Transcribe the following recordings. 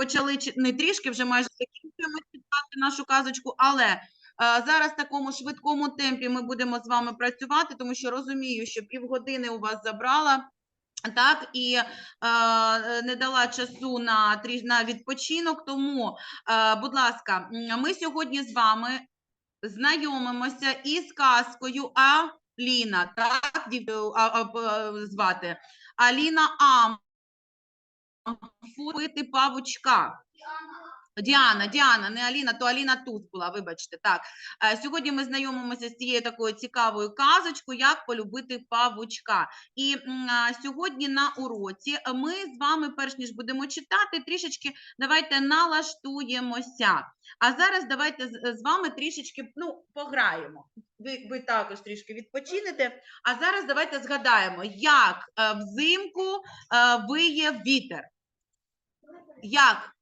почали не трішки, вже майже закінчуємо читати нашу казочку, але е, зараз в такому швидкому темпі ми будемо з вами працювати, тому що розумію, що півгодини у вас забрала. Так, і е, не дала часу на, на відпочинок. Тому, е, будь ласка, ми сьогодні з вами знайомимося із казкою Аліна, так, звати. Аліна Ам. Фурити павучка. Діана, Діана, не Аліна, то Аліна тут була, вибачте. Так. Е, Сьогодні ми знайомимося з цією такою цікавою казочкою, як полюбити павучка. І сьогодні на уроці ми з вами, перш ніж будемо читати, трішечки давайте налаштуємося. А зараз давайте з, з вами трішечки ну, пограємо. Ви, ви також трішки відпочинете. А зараз давайте згадаємо, як е, взимку е, виє вітер. Як?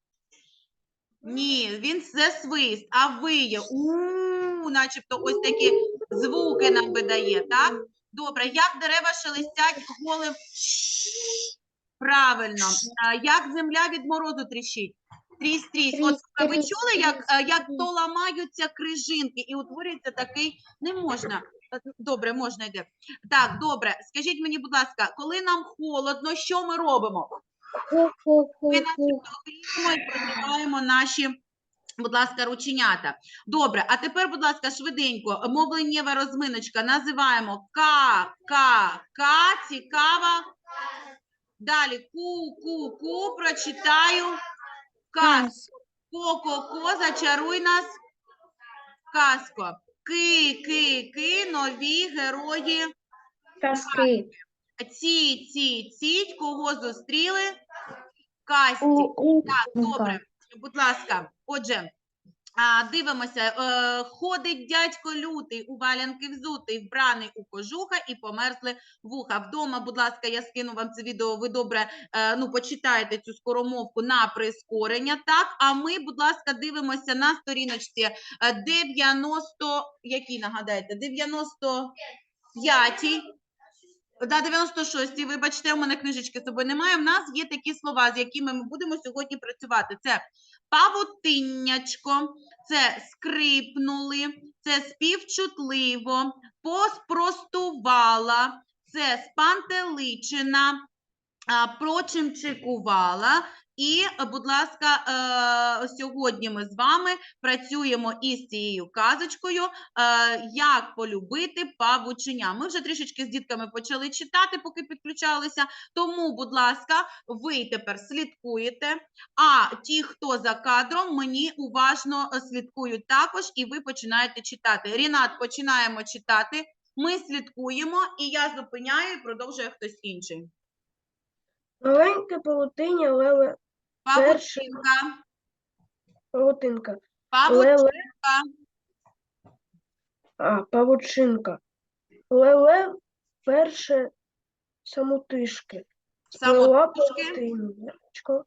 Ні, він це свист, а виє. У, начебто ось такі звуки нам видає, так? Добре, як дерева шелестять голим. Правильно. А як земля від морозу тріщить? Трісь, трісь. От ви чули, як, е, як то ламаються крижинки і утворюється такий. Не можна. Е, Добре, можна йде. Так, добре. Скажіть мені, будь ласка, коли нам холодно, що ми робимо? Ми гріємо і продіваємо наші, будь ласка, рученята. Добре, а тепер, будь ласка, швиденько, мовленнєва розминочка. Називаємо К, К, К, цікава. Далі ку, ку, ку, прочитаю. Кас, ко, ко, ко, зачаруй нас. Казко. Ки, ки, ки, нові герої. Казки. Ці, ці, ціть, кого зустріли? Касті. У, у, Так, ну, добре. Будь ласка, отже, дивимося. Е, ходить дядько лютий, у валянки взутий, вбраний у кожуха і померзли вуха. Вдома, будь ласка, я скину вам це відео. Ви добре е, ну, почитаєте цю скоромовку на прискорення. Так, а ми, будь ласка, дивимося на сторіночці е, 90, який нагадаєте, 95 Да, 96-й, вибачте, у мене книжечки з собою немає. У нас є такі слова, з якими ми будемо сьогодні працювати. Це павутиннячко, це скрипнули, це співчутливо, поспростувала, це спантеличина, прочимчикувала. І, будь ласка, е, сьогодні ми з вами працюємо із цією казочкою е, як полюбити павученя. Ми вже трішечки з дітками почали читати, поки підключалися. Тому, будь ласка, ви тепер слідкуєте. А ті, хто за кадром, мені уважно слідкують також, і ви починаєте читати. Рінат, починаємо читати. Ми слідкуємо, і я зупиняю, і продовжує хтось інший. Маленьке павутиня леле, Павутинка. павучинка, Леле, а, павучинка. Леле перше самотишки. Сплела самотужки. павутинячко,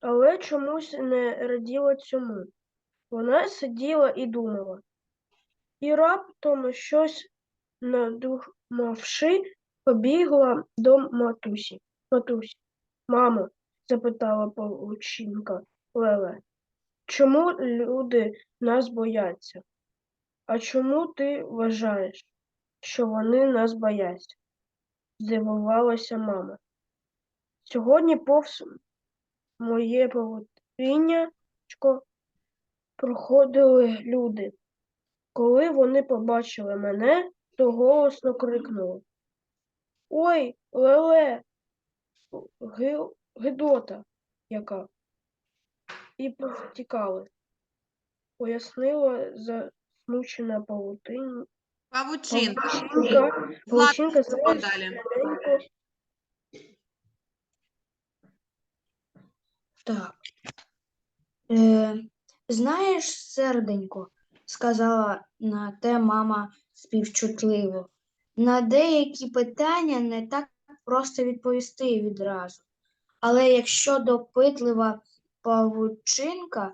але чомусь не раділа цьому. Вона сиділа і думала. І раптом щось надумавши, побігла до матусі. Матусі. Мамо, запитала павучинка Леле, чому люди нас бояться? А чому ти вважаєш, що вони нас бояться? здивувалася мама. Сьогодні повз моє павутинячко проходили люди. Коли вони побачили мене, то голосно крикнули. Ой, Леле, гидота яка. І повтікали, пояснила засмучена павутинь. Павучинка. Павучинка, Влад, павучинка знаєш, далі? Так. Е, знаєш, серденько, сказала на те мама співчутливо, на деякі питання не так просто відповісти відразу. Але якщо допитлива павучинка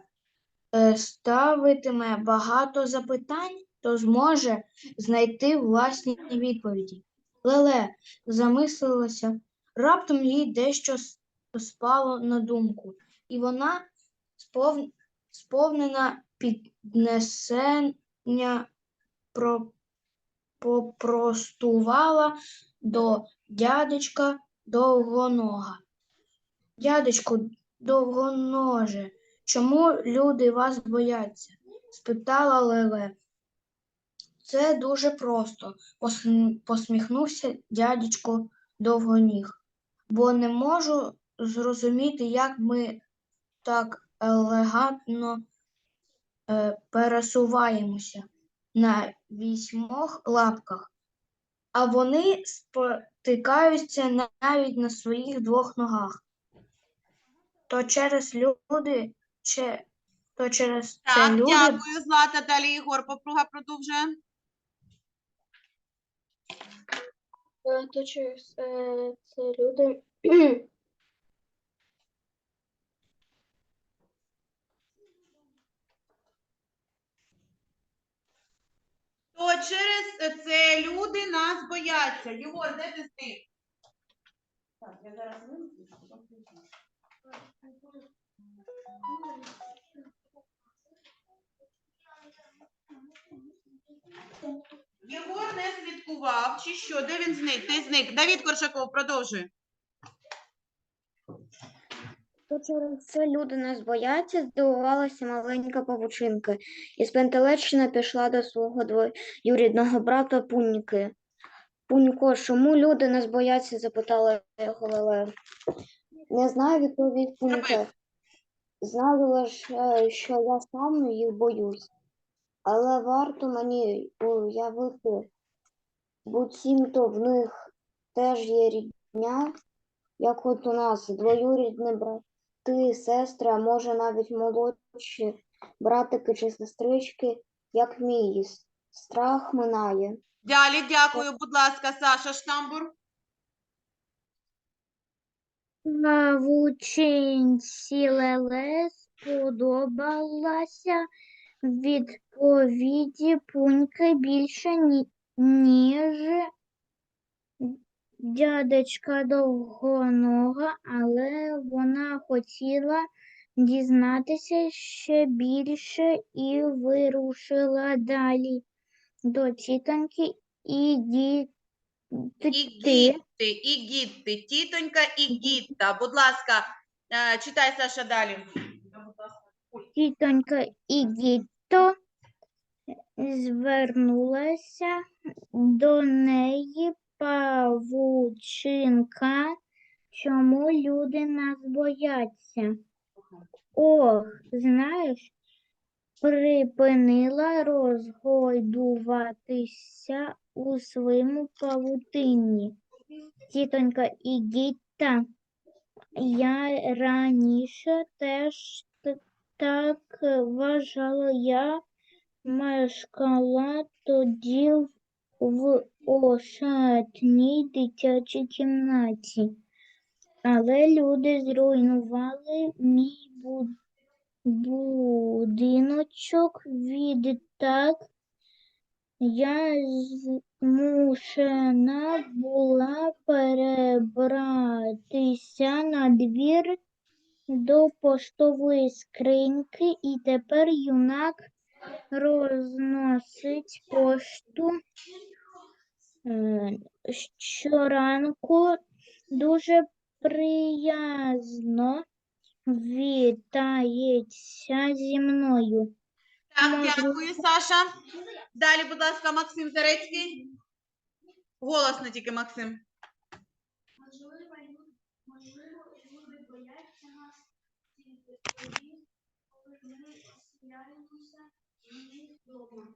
е, ставитиме багато запитань, то зможе знайти власні відповіді. Леле замислилася, раптом їй дещо спало на думку. і вона спов... сповнена піднесення про... попростувала до дядечка довгонога. Дядечку довгоноже, чому люди вас бояться? спитала Леле. Це дуже просто, посміхнувся дядечко довгоніг, бо не можу зрозуміти, як ми так елегантно е, пересуваємося на вісьмох лапках, а вони спотикаються навіть на своїх двох ногах. То через люди, чи, то через це Так, люди дякую, Злата. Далі Ігор Попруга продовжує. Е, То через е, це люди То через це люди нас бояться. Єгор, де ти зник? Так, я зараз вимкну, щоб включити. Єгор не слідкував, чи що? Де він зник? Ти зник. Давід Коршаков, продовжуй. То через це люди нас бояться, здивувалася маленька павучинка, і спентелечена пішла до свого двоюрідного брата Пуньки. Пунько, чому люди нас бояться? запитала його Леле. Не знаю, відповів Пунька. Знаю лише, що я сам їх боюсь. Але варто мені уявити, буцімто в них теж є рідня, як от у нас двоюрідний брат ти, сестра, а може навіть молодші братики чи сестрички, як мій. Страх минає. Далі, дякую, будь ласка, Саша Штамбур. Павучинці Леле сподобалася відповіді пуньки більше, ні- ніж дядечка довгонога, але вона хотіла дізнатися ще більше і вирушила далі. До тітоньки і ді... І ти. гітти, тітонька і гітта. Будь ласка, е, читай, Саша, далі. Тітонька Ігітто звернулася до неї павучинка, чому люди нас бояться. Ох, знаєш, припинила розгойдуватися у своєму павутинні. Тітонька Ігітта, я раніше теж так вважала, я мешкала тоді в- ошатній дитячій кімнаті, але люди зруйнували мій бу- будиночок. Відтак я змушена була перебратися на двір до поштової скриньки, і тепер юнак розносить пошту е, щоранку дуже приязно вітається зі мною. Так, дякую, Саша. Далі, будь ласка, Максим Зарецький. Голосно тільки, Максим. Можливо, лю- можливо, люди бояться нас тільки тоді, коли ми оселяємося в них вдома.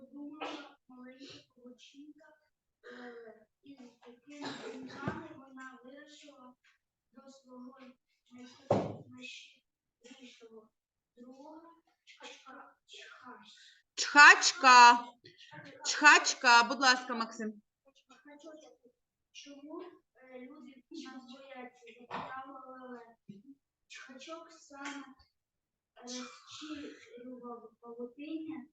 Подумала маленька павучинка, е, і з такими думками вона вирішила до свого друга чхась. Чхачка. Чхачка, будь ласка, Максим. Чому е, люди нас бояться? Чхачок саме розчилював павутиння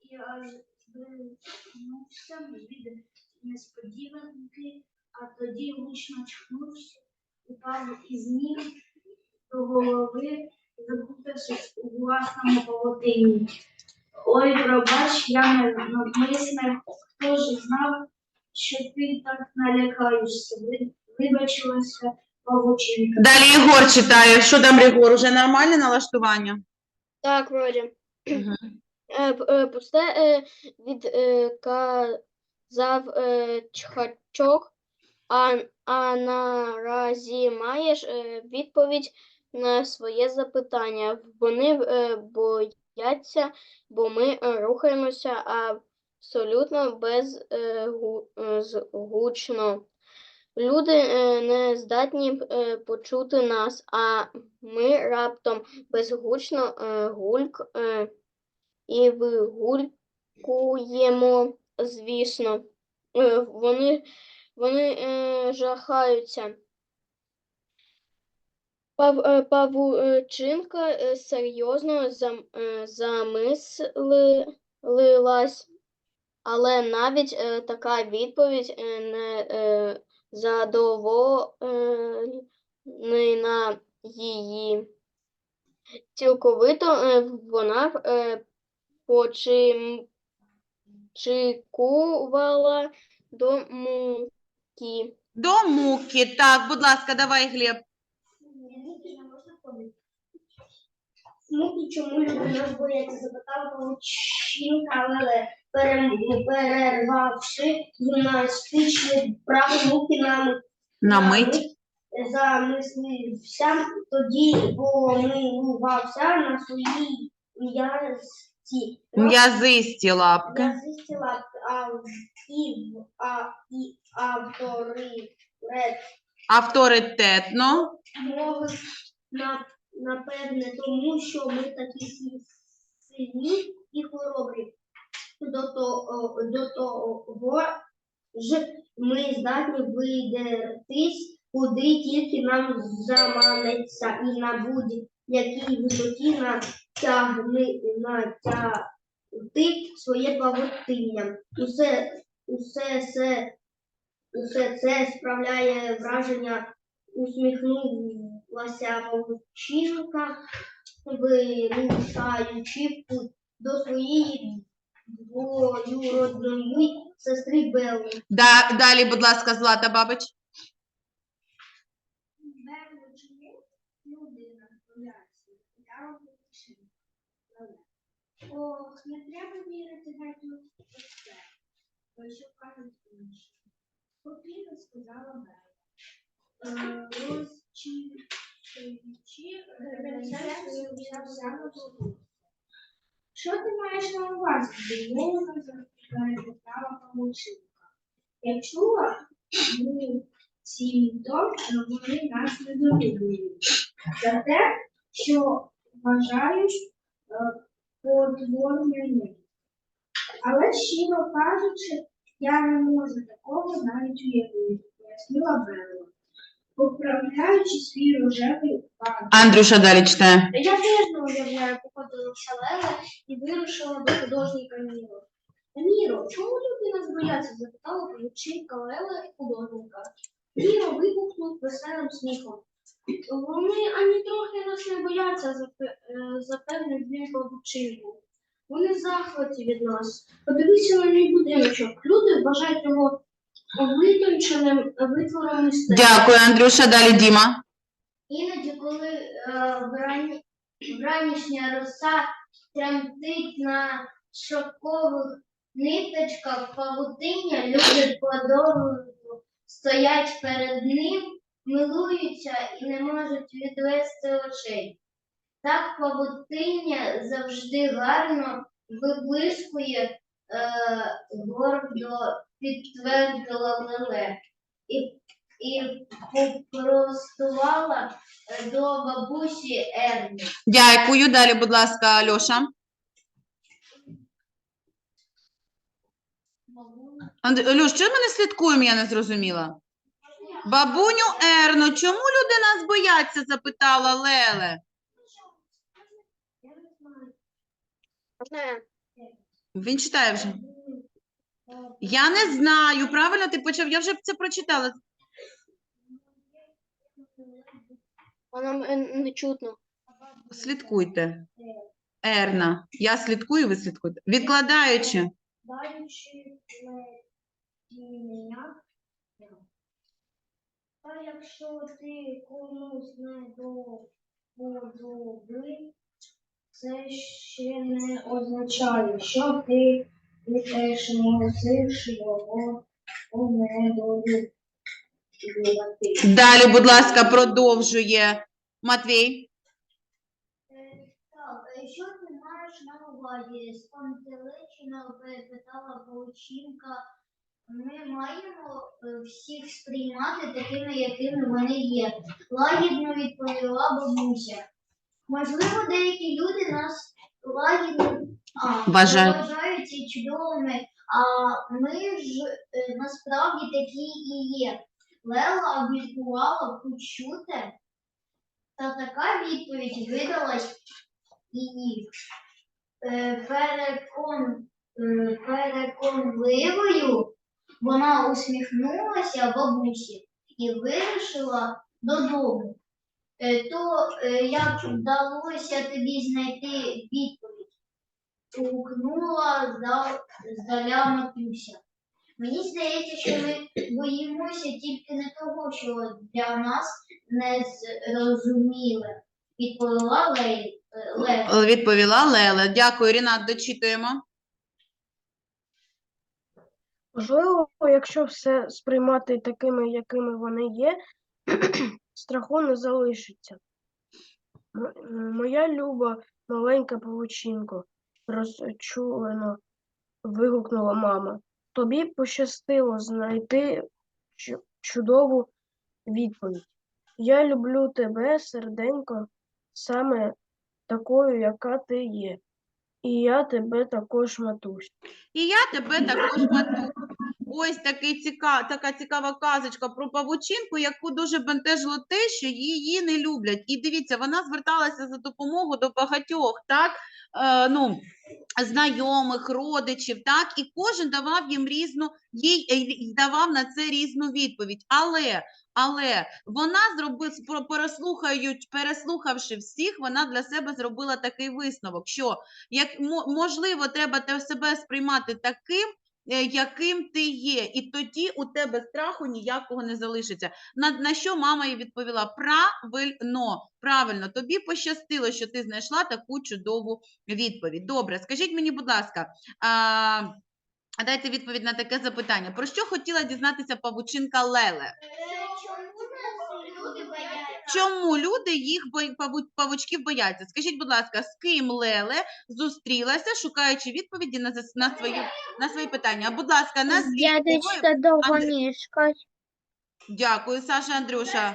і аж звернувся від несподіванки, а тоді гучно чхнувся, упав із ніг до голови, закутавшись у власному полотині. Ой, пробач, я не навмисне, хто ж знав, що ти так налякаєшся. Ви- Вибачилася павучинка. Далі Єгор читає. Що там, Єгор? Уже нормальне налаштування? Так, вроді. Е, е, Пусте е, відказав е, чхачок, а, а наразі маєш е, відповідь на своє запитання. Вони е, бояться, бо ми е, рухаємося абсолютно безгучно. Люди е, не здатні е, почути нас, а ми раптом безгучно е, гульк. е, і вигулькуємо, звісно. Е, Вони, вони е, жахаються. Пав, е, павучинка е, серйозно е, замислилась, але навіть така відповідь не задоволена її. Цілковито вона почекувала до муки. До муки. Так, будь ласка, давай, Глеб. Смуки чому люди нас бояться, запитала павучинка, але перервавши гімнастичні вправи муки нам На мить. замислився, тоді помилувався на своїй м'язці. М'язисті лапки. М'язисті лапки, а і, а, і авторитет Авторитетно. напевне, тому що ми такі сильні і хоробрі. До того, до того ж ми здатні видертись, куди тільки нам заманеться, і на будь-якій висоті натягни, натягти своє павутиння. Усе, усе, це, усе це справляє враження усміхнулася павучинка, вирушаючи до своєї двоюродної сестри Белли. Да, далі, будь ласка, Злата Бабич. Белли, чому людина бояться? Я роблю Ох, не треба вірити геть у все, бо що кажуть інші. Спокійно сказала. Е, взяла. Що ти маєш на увазі? Дивовано запитала павучинка. Я чула, ми цімто, але вони нас не долюблюють. За те, що вважають е, потворними. Але щиро кажучи, я не можу такого навіть уявити, пояснила Белла, поправляючи свій рожевий пан. Андрюша далі читає. Я теж не уявляю, походила Шалела і вирушила до художника Міро. Міро, чому люди нас бояться? запитала павучинка Лела і художника. Міро вибухнув веселим сміхом. Вони ані трохи нас не бояться, е, запевнив він павучинку. Вони в захваті від нас. Подивися на мій будиночок. Люди вважають його витонченим витвором мистецтва. Дякую, Андрюша. Далі Діма. Іноді, коли е, врані, вранішня роса тремтить на шовкових ниточках павутиння, люди подолу стоять перед ним, милуються і не можуть відвести очей. Так павутиння завжди гарно виблискує, е, гордо підтвердила Леле. І, і попростувала е, до бабусі Ерні. Дякую. Далі, будь ласка, Альоша. Альош, чому ми не слідкуємо, я не зрозуміла. Бабуню Ерно, чому люди нас бояться? запитала Леле. Він читає вже. Я не знаю. Правильно ти почав? Я вже це прочитала. Вона е, не чутно. Слідкуйте. Ерна. Я слідкую, ви слідкуйте. Відкладаючи. даючи мене. Та якщо ти комусь не до подоби, це ще не означає, що ти теж мусиш його недолюбити. Далі, будь ласка, продовжує Матвій. Так, е, що ти маєш на увазі? Спантеличина перепитала Паучинка. Ми маємо е, всіх сприймати такими, якими вони є. Лагідно відповіла бабуся. Можливо, деякі люди нас лагідно а, Вважають. вважають і чудовими, а ми ж е, насправді такі і є. Лела обміркувала почуте, та така відповідь видалась її е, перекон, е, переконливою. Вона усміхнулася бабусі і вирушила додому. Е, То е, як вдалося тобі знайти відповідь? Гукнула зда- здаля Матюся. Мені здається, що ми боїмося тільки не того, що для нас не зрозуміле, відповіла Лей- е, Відповіла Лела. Дякую, Рінат, дочитуємо. Можливо, якщо все сприймати такими, якими вони є, страху не залишиться. Моя люба маленька павучинко, розчулено вигукнула мама. Тобі пощастило знайти чудову відповідь. Я люблю тебе, серденько, саме такою, яка ти є. І я тебе також, матусь. І я тебе також мату. Ось такий ціка, така цікава казочка про павучинку, яку дуже бентежило те, що її не люблять. І дивіться, вона зверталася за допомогою до багатьох, так, е, ну, знайомих, родичів, так, і кожен давав їм різну, їй е, давав на це різну відповідь. Але, але вона зробила, переслухають, переслухавши всіх, вона для себе зробила такий висновок, що як мо- можливо, треба себе сприймати таким, яким ти є, і тоді у тебе страху ніякого не залишиться. На, на що мама їй відповіла? Правильно, правильно, тобі пощастило, що ти знайшла таку чудову відповідь. Добре, скажіть мені, будь ласка, а, дайте відповідь на таке запитання. Про що хотіла дізнатися павучинка Леле? Чому люди їх паву- павучків бояться? Скажіть, будь ласка, з ким Леле зустрілася, шукаючи відповіді на, зас- на, свої, на свої питання? Будь ласка, назвіть. кого- Дядечка довгоніжка. Дякую, Саша, Андрюша.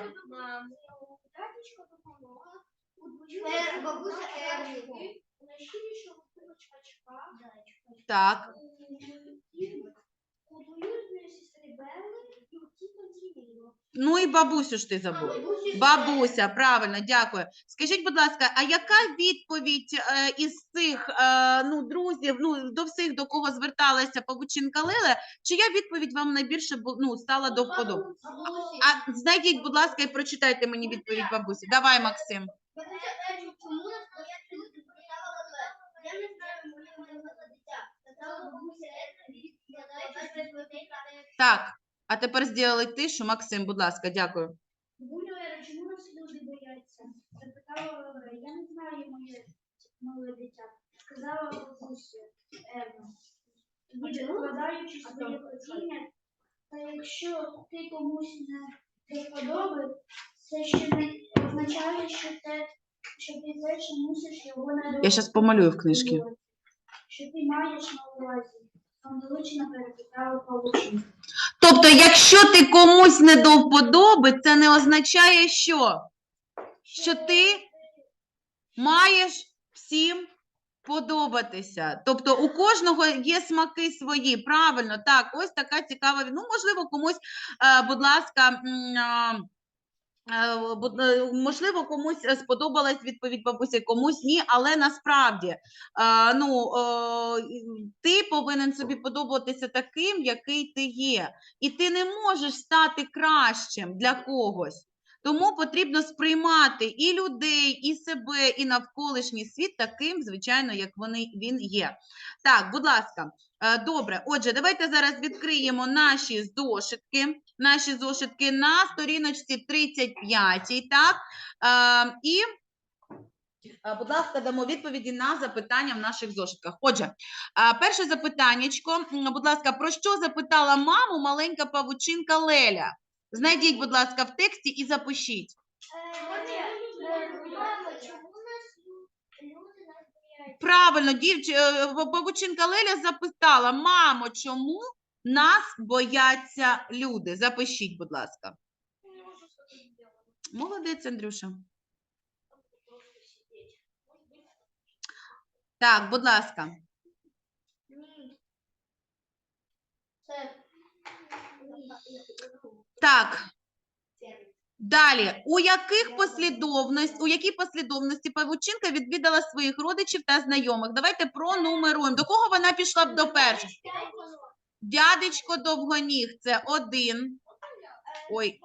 Е, Бабуся Ергу. Так, ну і бабусю ж ти забув. Бабуся, правильно, дякую. Скажіть, будь ласка, а яка відповідь е, із цих е, ну, друзів, ну, до всіх, до кого зверталася павучинка Леле, чия відповідь вам найбільше ну, стала до вподоби? А знайдіть, будь ласка, і прочитайте мені відповідь бабусі. Давай, Максим. Так, а тепер зробили тишу. Максим, будь ласка, дякую. Бабуля чому нас люди бояться? Запитала Лора. Я не знаю моє мале дитя. Сказала бабуся Ерна. Відкладаючи своє хотіння, та якщо ти комусь не до вподоби, це ще не означає, що те, що ти теж мусиш його не Я зараз помалюю в книжці. Що ти маєш на увазі? Павловична перепитала Павловична. Тобто, якщо ти комусь не до вподоби, це не означає, що? Що ти маєш всім подобатися. Тобто у кожного є смаки свої. Правильно, так, ось така цікава. Ну, можливо, комусь, е, будь ласка. Е, е, Можливо, комусь е, сподобалась відповідь бабусі, комусь ні, але насправді ну, ти повинен собі подобатися таким, який ти є. І ти не можеш стати кращим для когось. Тому потрібно сприймати і людей, і себе, і навколишній світ таким, звичайно, як вони він є. Так, будь ласка, добре. Отже, давайте зараз відкриємо наші зошитки. Наші зошитки на сторіночці 35, так? Е, і, е, будь ласка, дамо відповіді на запитання в наших зошитках. Отже, е, перше запитаннячко. Будь ласка, про що запитала маму маленька павучинка Леля? Знайдіть, будь ласка, в тексті і запишіть. Правильно, дівч... е, бабучинка Леля запитала: мамо, чому нас бояться люди? Запишіть, будь ласка. Молодець, Андрюша. Так, будь ласка. Так. Далі, у яких послідовності, у якій послідовності павучинка відвідала своїх родичів та знайомих? Давайте пронумеруємо. До кого вона пішла б до першого? Дядечко довгоніг це один. Ой,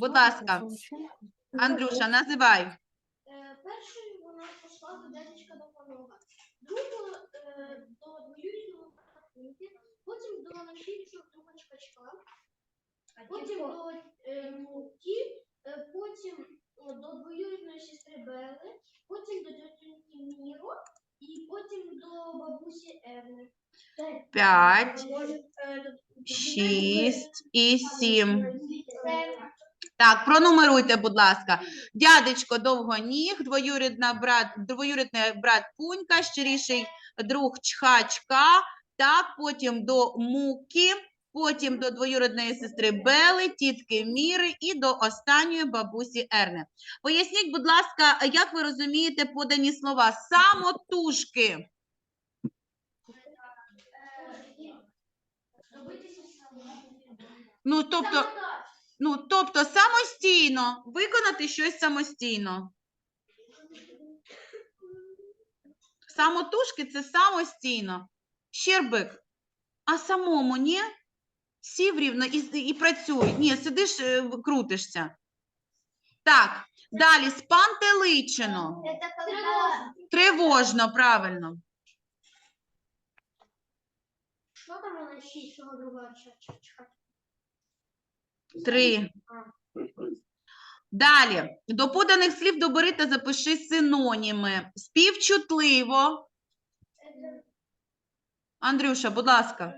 будь ласка, Андрюша, називай. Е, Першою вона пішла до дядечка Допомога, другу е, до двоюрідного брата, потім до найбільшого друга Чкачка, потім до е, Муки, е, потім 5, 6 і сім. Так, пронумеруйте, будь ласка. Дядечко довгоніг, двоюрідна брат, двоюрідний брат Пунька, щиріший друг Чхачка, так, потім до Муки, потім до двоюрідної сестри Бели, тітки Міри і до останньої бабусі Ерни. Поясніть, будь ласка, як ви розумієте подані слова самотужки? Ну, тобто, ну, тобто самостійно, виконати щось самостійно. Самотужки це самостійно. Щербик, а самому ні? Сів рівно і, і працюй. Ні, сидиш, е, крутишся. Так, далі спантеличено. Тривожно, правильно. Що там вона шістого друга Чкачка? Три. Далі. До поданих слів добери та запиши синоніми. Співчутливо. Андрюша, будь ласка.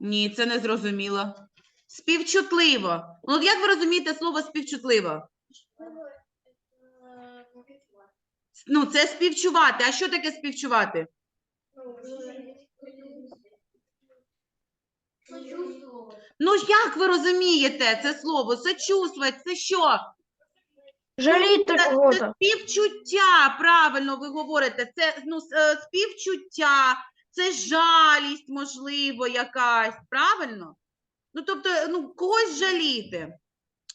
Ні, це не зрозуміло. Співчутливо. Ну, от як ви розумієте слово співчутливо? Ну, це співчувати. А що таке співчувати? Ну, як ви розумієте це слово? Сочувствувати, це що? Жаліти Це, це кого-то. співчуття, правильно ви говорите. Це ну, с- е, співчуття, це жалість, можливо, якась, правильно? Ну, тобто, ну, когось жаліти.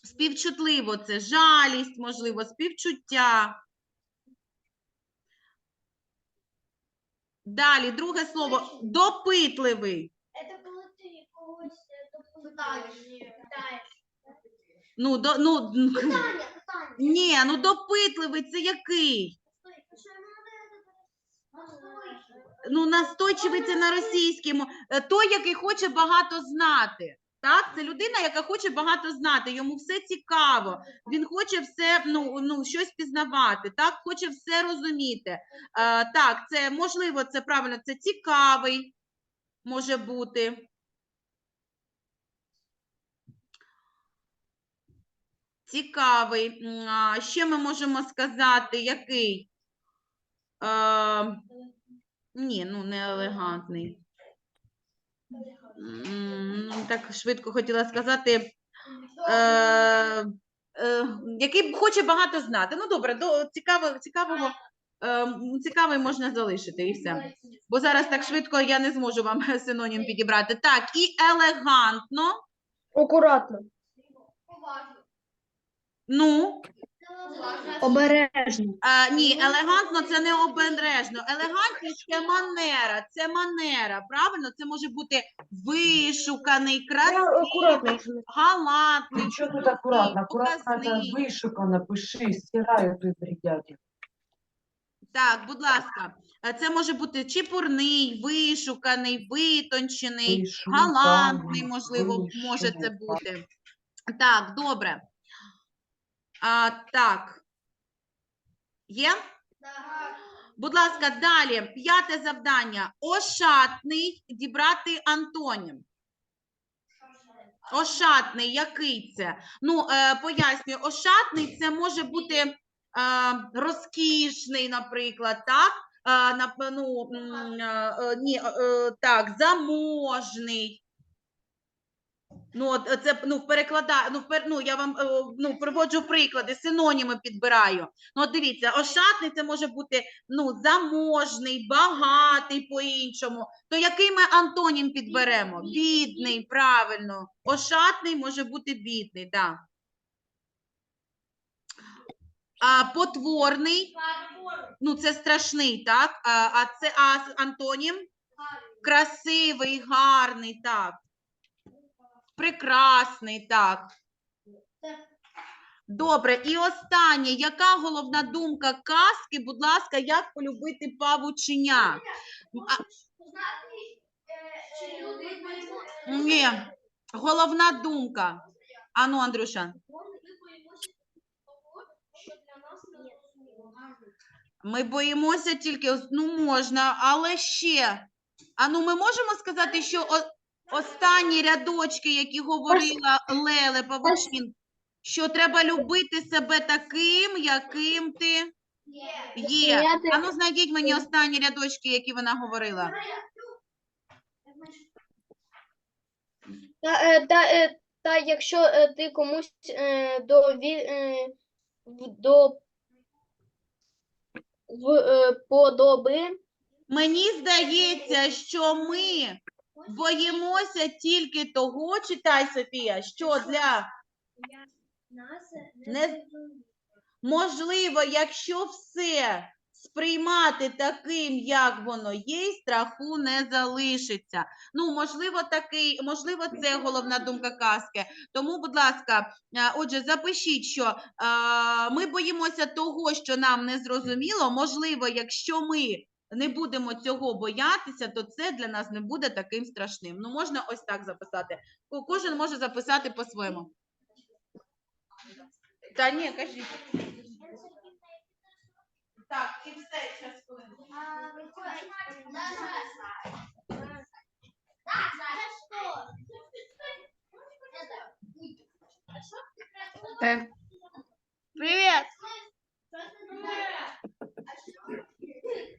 Співчутливо це жалість, можливо, співчуття. Далі, друге слово допитливий. Це коли ти когось допитаєш. Ну, до, ну, Питання, питання. ні, ну допитливий це який? Ну, настойчивий це на російському. Е, Той, який хоче багато знати. Так, це людина, яка хоче багато знати. Йому все цікаво. Він хоче все, ну, ну щось пізнавати. Так, хоче все розуміти. Е, так, це можливо, це правильно, це цікавий може бути. Цікавий. Ще ми можемо сказати, який? Е, ні, ну не елегантний. Ну, Так швидко хотіла сказати. Е, е, який хоче багато знати. Ну добре, до цікавого, цікавого, е, цікавий можна залишити і все. Бо зараз так швидко я не зможу вам синонім підібрати. Так, і елегантно. Акуратно. Поважно. Ну, Обережно. А, ні, елегантно це не обережно. Елегантність це манера, це манера. Правильно, це може бути вишуканий, красивий, галантний, Ничего тут чудовий, аккуратно, аккуратно это показний. вышикано, пиши, стирают из ребятик. Так, будь ласка, Е, це може бути чепурний, вишуканий, витончений, Вышукано, галантний, можливо, може це вышукано. бути. Так, добре. А, так. Є? Будь ласка, далі. П'яте завдання. Ошатний дібрати антонім. Ошатний, який це? Ну, е, пояснюю, ошатний це може бути е, розкішний, наприклад, так? Е, нап- ну, е, е, ні, е, е, так, заможний. Ну, е, це ну, перекладаю, ну, пер, ну, я вам е, ну, приводжу приклади, синоніми підбираю. Ну, от дивіться, ошатний це може бути ну, заможний, багатий по-іншому. То який ми антонім підберемо? Бідний, правильно. Ошатний може бути бідний, так. Да. А потворний, ну це страшний, так? А, а це а антонім? Красивий, гарний, так. Прекрасний, так. Добре, і останнє. Яка головна думка казки, будь ласка, як полюбити павученя? Чи люди ні, головна думка. Ану, Андрюша. Ми боїмося тільки, ну можна, але ще. А ну ми можемо сказати, що останні рядочки, які говорила Леле Павучин, що треба любити себе таким, яким ти є. А ну знайдіть мені останні рядочки, які вона говорила. Та, е, та, е, та якщо е, ти комусь е, до, е, в- до в, е, подоби, Мені здається, що ми боїмося тільки того, читай, Софія, що для Нас Не- можливо, якщо все сприймати таким, як воно є, страху не залишиться. Ну, можливо, такий, можливо, це головна думка казки. Тому, будь ласка, е, отже, запишіть, що е, ми боїмося того, що нам не зрозуміло. Можливо, якщо ми не будемо цього боятися, то це для нас не буде таким страшним. Ну, можна ось так записати. Кожен може записати по-своєму. Та ні, кажіть. Так, і все, зараз хвилинку. Привет!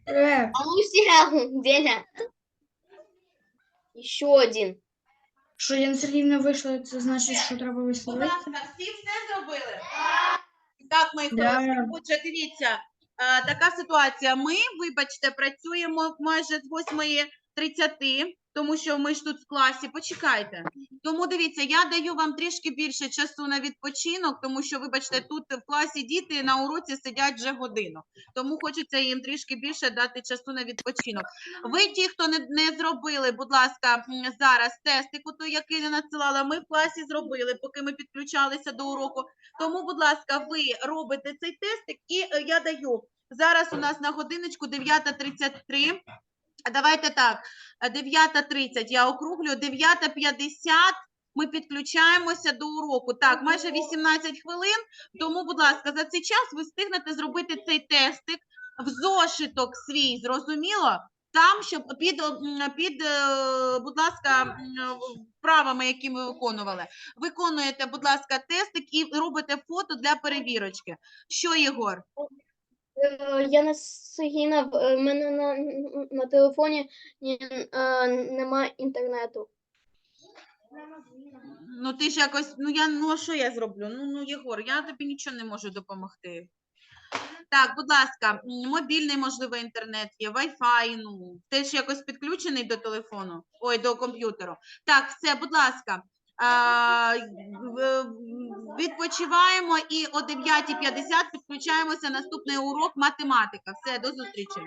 Привет. А ну сел, Деня. Еще один. Що Яна Сергіївна вийшла, це значить, що треба Будь висловити? ласка, всі все зробили? Так, мої Да. хороші. Отже, дивіться, е, така ситуація. Ми, вибачте, працюємо майже з 8.30, тому що ми ж тут в класі. Почекайте. Тому дивіться, я даю вам трішки більше часу на відпочинок, тому що, вибачте, тут в класі діти на уроці сидять вже годину. Тому хочеться їм трішки більше дати часу на відпочинок. Ви, ті, хто не, не зробили, будь ласка, зараз тестику, той, який я надсилала, ми в класі зробили, поки ми підключалися до уроку. Тому, будь ласка, ви робите цей тестик, і е, я даю. Зараз у нас на годиночку 9.33. Давайте так, е, 9.30 я округлю, 9.50 ми підключаємося до уроку. Так, майже 18 хвилин, тому, будь ласка, за цей час ви встигнете зробити цей тестик в зошиток свій, зрозуміло? Там, щоб під, під е, будь ласка, м, вправами, які ми виконували. Виконуєте, будь ласка, тестик і робите фото для перевірочки. Що, Єгор? Е, Яна Сергійна, в е, мене на, на телефоні ні, е, нема інтернету. Ну ти ж якось, ну я ну а що я зроблю? Ну, ну Єгор, я тобі нічого не можу допомогти. Так, будь ласка, мобільний, можливо, інтернет є, Wi-Fi, ну, ти ж якось підключений до телефону, ой, до комп'ютеру. Так, все, будь ласка, в- Відпочиваємо і о 9.50 підключаємося наступний урок математика. Все, до зустрічі.